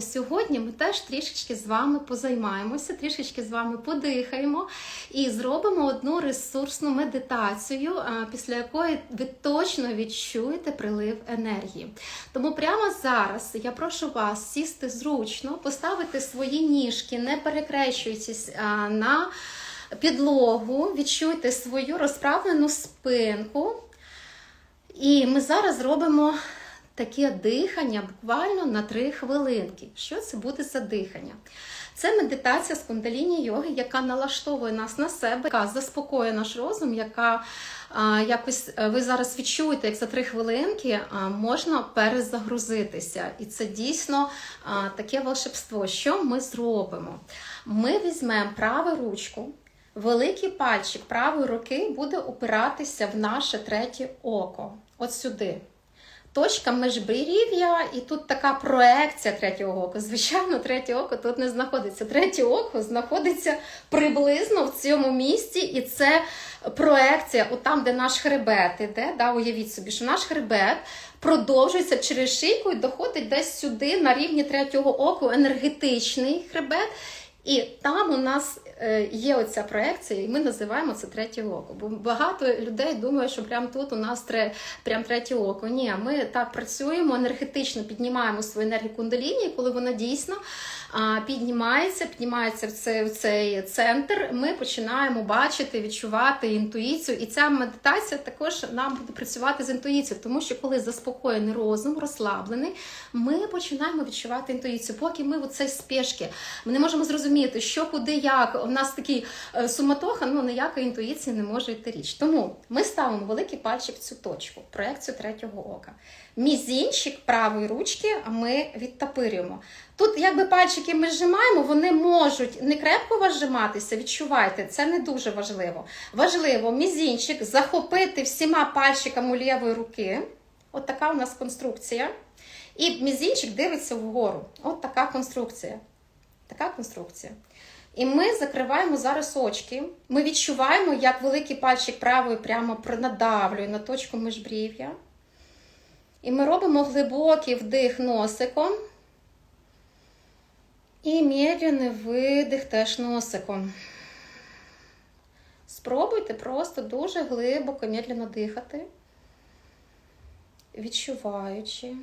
Сьогодні ми теж трішечки з вами позаймаємося, трішечки з вами подихаємо і зробимо одну ресурсну медитацію, після якої ви точно відчуєте прилив енергії. Тому прямо зараз я прошу вас сісти зручно, поставити свої ніжки, не перекрещуючись на підлогу, відчуйте свою розправлену спинку. І ми зараз зробимо таке дихання буквально на 3 хвилинки. Що це буде за дихання? Це медитація з кундаліні йоги, яка налаштовує нас на себе, яка заспокоює наш розум, яка а, якось ви зараз відчуєте, як за 3 хвилинки а, можна перезагрузитися. І це дійсно а, таке волшебство. Що ми зробимо? Ми візьмемо праву ручку. Великий пальчик правої руки буде опиратися в наше третє око. От сюди. Точка межбрів'я, і тут така проекція третього ока. Звичайно, третє око тут не знаходиться. Третє око знаходиться приблизно в цьому місці, і це проекція, от там, де наш хребет іде. Да, Уявіть собі, що наш хребет продовжується через шийку і доходить десь сюди, на рівні третього оку, енергетичний хребет. І там у нас е, є оця проекція, і ми називаємо це третє око. Бо багато людей думає, що прямо тут у нас тре, прям третє око. Ні, ми так працюємо, енергетично піднімаємо свою енергію кундаліні, коли вона дійсно піднімається, піднімається в цей, в цей центр, ми починаємо бачити, відчувати інтуїцію. І ця медитація також нам буде працювати з інтуїцією, тому що коли заспокоєний розум, розслаблений, ми починаємо відчувати інтуїцію. Поки ми в цій спешки, ми не можемо зрозуміти, що куди, як. У нас такий е, суматоха, ну ніякої інтуїції не може йти річ. Тому ми ставимо великий пальчик в цю точку, проекцію третього ока. Мізінчик правої ручки ми відтапирюємо. Тут, якби пальчики ми зжимаємо, вони можуть не крепко вас зжиматися, відчувайте, це не дуже важливо. Важливо мізінчик захопити всіма пальчиками лівої руки. От така у нас конструкція. І мізінчик дивиться вгору. От така конструкція. Така конструкція. І ми закриваємо зараз очки. Ми відчуваємо, як великий пальчик правої прямо пронадавлює на точку межбрів'я. І ми робимо глибокий вдих носиком. І медленний видих теж носиком. Спробуйте просто дуже глибоко, медленно дихати, відчуваючи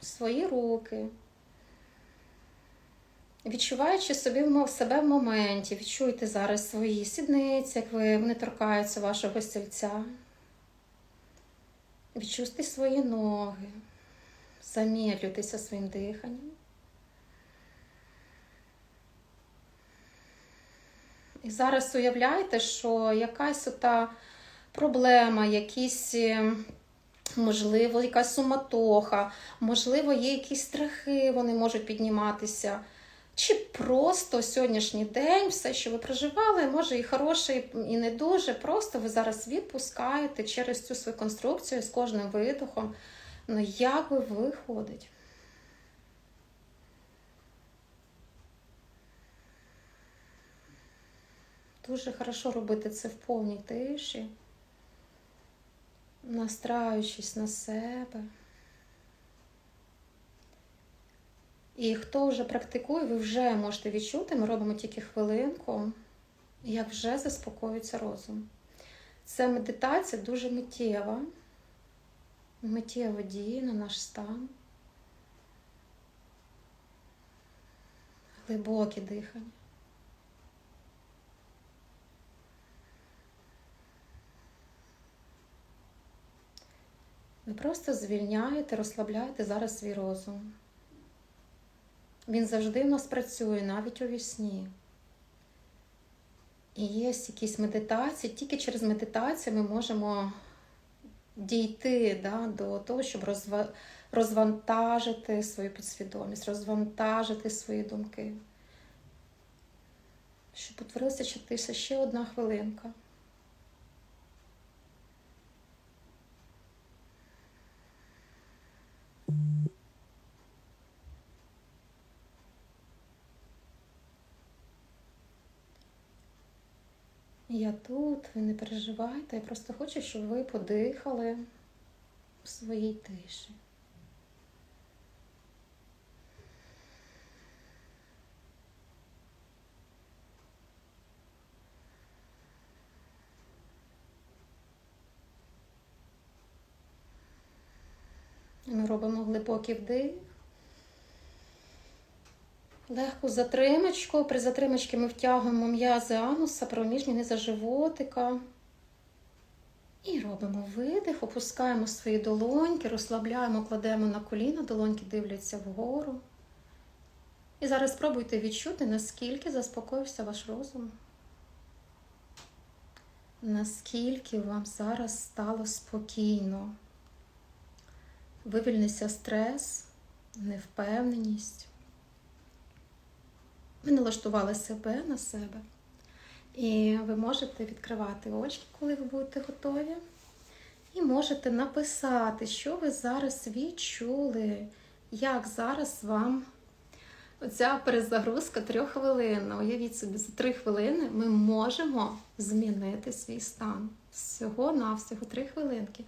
свої руки. Відчуваючи собі себе в моменті, відчуйте зараз свої сідниці, як ви, вони торкаються вашого стільця. Відчуйте свої ноги, замедлюйтеся своїм диханням. І зараз уявляйте, що якась ота проблема, якісь, е, можливо, якась суматоха, можливо, є якісь страхи, вони можуть підніматися. Чи просто сьогоднішній день, все, що ви проживали, може і хороший, і не дуже. Просто ви зараз відпускаєте через цю свою конструкцію з кожним видохом. Ну, як ви виходить? Дуже хорошо робити це в повній тиші, настраюючись на себе. І хто вже практикує, ви вже можете відчути, ми робимо тільки хвилинку, як вже заспокоюється розум. Це медитація дуже миттєва, миттєво діє на наш стан. Глибоке дихання. Ви просто звільняєте, розслабляєте зараз свій розум. Він завжди в нас працює, навіть у вісні. І є якісь медитації, тільки через медитацію ми можемо дійти да, до того, щоб розва... розвантажити свою підсвідомість, розвантажити свої думки. Щоб утворилася ще одна хвилинка. Я тут, ви не переживайте. Я просто хочу, щоб ви подихали в своїй тиші. Ми робимо глибокий вдих. Легку затримочку. При затримочці ми втягуємо м'язи ануса, проміжні низа животика. І робимо видих, опускаємо свої долоньки, розслабляємо, кладемо на коліна, долоньки дивляться вгору. І зараз спробуйте відчути, наскільки заспокоївся ваш розум. Наскільки вам зараз стало спокійно. Вивільнився стрес, невпевненість. Ви налаштували себе на себе. І ви можете відкривати очі, коли ви будете готові. І можете написати, що ви зараз відчули, як зараз вам оця перезагрузка трьоххвилинна. Уявіть собі, за три хвилини ми можемо змінити свій стан. Всього-навсього три хвилинки.